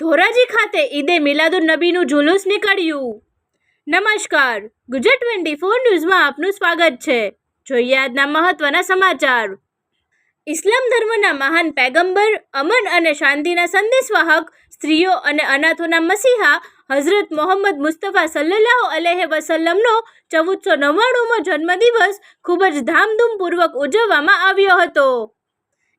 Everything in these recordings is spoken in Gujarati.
ધોરાજી ખાતે ઈદે મિલાદુન નબીનું જુલુસ નીકળ્યું. નમસ્કાર, ગુજરાત ટ્વેન્ટી ફોર ન્યૂઝમાં આપનું સ્વાગત છે. જોઈએ આજના મહત્વના સમાચાર. ઇસ્લામ ધર્મના મહાન પેગંબર, અમન અને શાંતિના સંદેશવાહક, સ્ત્રીઓ અને અનાથોના મસીહા, હઝરત મોહમ્મદ મુસ્તફા સલ્લાહ અલેહ વસલ્લમનો ચૌદસો નવ્વાણુંમો જન્મદિવસ ખૂબ જ ધામધૂમપૂર્વક ઉજવવામાં આવ્યો હતો.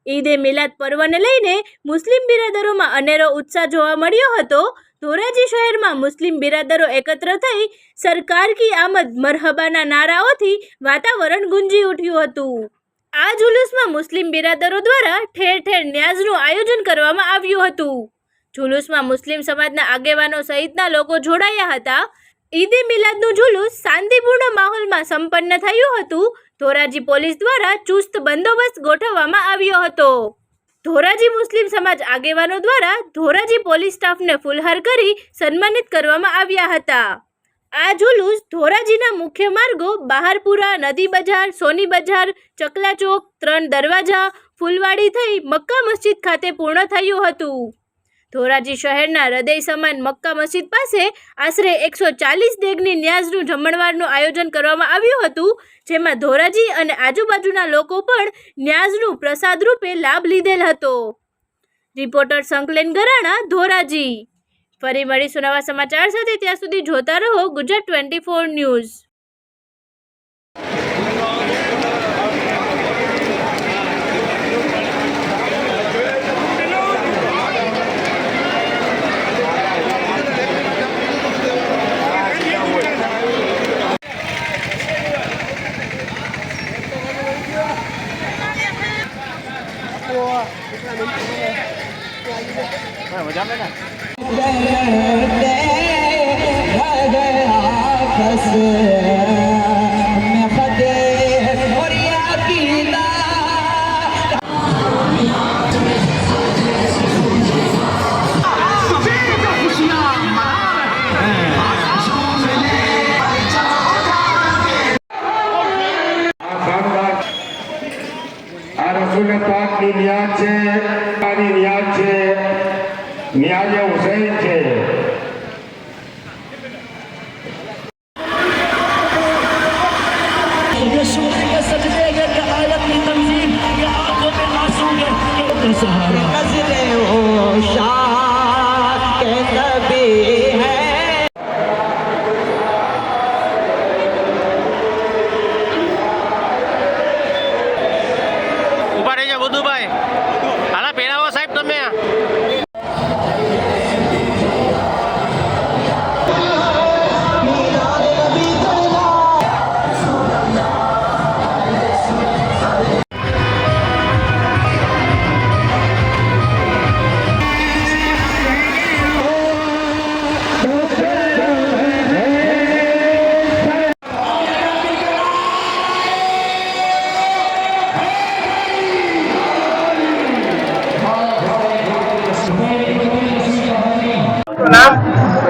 ઈદે મિલાદ પર્વને લઈને મુસ્લિમ બિરાદરોમાં અનેરો ઉત્સાહ જોવા મળ્યો હતો. ધોરાજી શહેરમાં મુસ્લિમ બિરાદરો એકત્ર થઈ સરકાર કી આમદ મરહબાના નારાઓથી વાતાવરણ ગુંજી ઉઠ્યું હતું. આ જુલુસમાં મુસ્લિમ બિરાદરો દ્વારા ઠેર ઠેર ન્યાઝનું આયોજન કરવામાં આવ્યું હતું. જુલુસમાં મુસ્લિમ સમાજના આગેવાનો સહિતના લોકો જોડાયા હતા. ઈદે મિલાદનું જુલુસ શાંતિપૂર્ણ માહોલમાં સંપન્ન થયું હતું. ધોરાજી પોલીસ દ્વારા ચુસ્ત બંદોબસ્ત ગોઠવવામાં આવ્યો હતો. ધોરાજી મુસ્લિમ સમાજ આગેવાનો દ્વારા ધોરાજી પોલીસ સ્ટાફને ફુલહાર કરી સન્માનિત કરવામાં આવ્યા હતા. આ જુલુસ ધોરાજીના મુખ્ય માર્ગો બહારપુરા, નદી બજાર, સોની બજાર ચકલા ચોક ત્રણ દરવાજા, ફૂલવાડી થઈ મક્કા મસ્જિદ ખાતે પૂર્ણ થયું હતું. ધોરાજી શહેરના હૃદય સમાન મક્કા મસ્જિદ પાસે આશરે એકસો ચાલીસ દેગની ન્યાઝનું જમણવારનું આયોજન કરવામાં આવ્યું હતું, જેમાં ધોરાજી અને આજુબાજુના લોકો પણ ન્યાઝનું પ્રસાદ રૂપે લાભ લીધેલ હતો. રિપોર્ટર સંકલેન ગરાણા, ધોરાજી. ફરી મળીશું નવા સમાચાર સાથે, ત્યાં સુધી જોતા રહો ગુજરાત ટ્વેન્ટી ફોર ન્યૂઝ. આ પાકની નિયાદ છે આની નિયાદ છે નિયાજે હુસૈન છે यशूर के सजदे के आयत की तंजीम के आंखों में आंसू के के सहारा দুবাই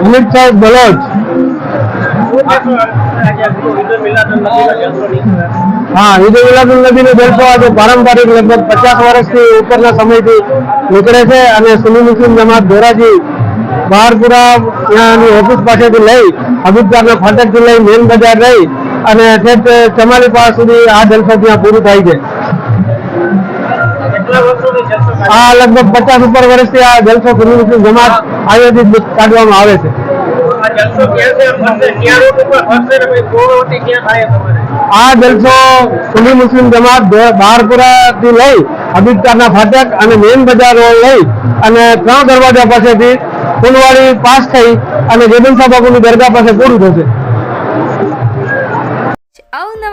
અમિત સાહેબ બલોચ. હા ઈદ મિલાદુલ નબીનો જલસો આજે પારંપરિક લગભગ પચાસ વર્ષથી ઉપરના સમયથી નીકળે છે અને સુની મુસ્લિમ જમાત ધોરાજી બહારપુરા ત્યાંની ઓફિસ પાસેથી લઈ હબીબગારના ફાટકથી લઈ મેન બજાર રહી અને ઠેઠ ચમાલી પાસ સુધી આ જલસો ત્યાં પૂરું થાય છે. આ લગભગ પચાસ ઉપર વર્ષથી આ જલસો મુસ્લિમ જમાત આયોજિત કાઢવામાં આવે છે. આ જલસો સુની મુસ્લિમ જમાત બહારપુરા થી લઈ હબીબકારના ફાટક અને મેન બજાર લઈ અને ત્રણ દરવાજા પાસેથી ફૂલવાડી પાસ થઈ અને જેબનસા બાપુની દરગાહ પાસે પૂરું થશે.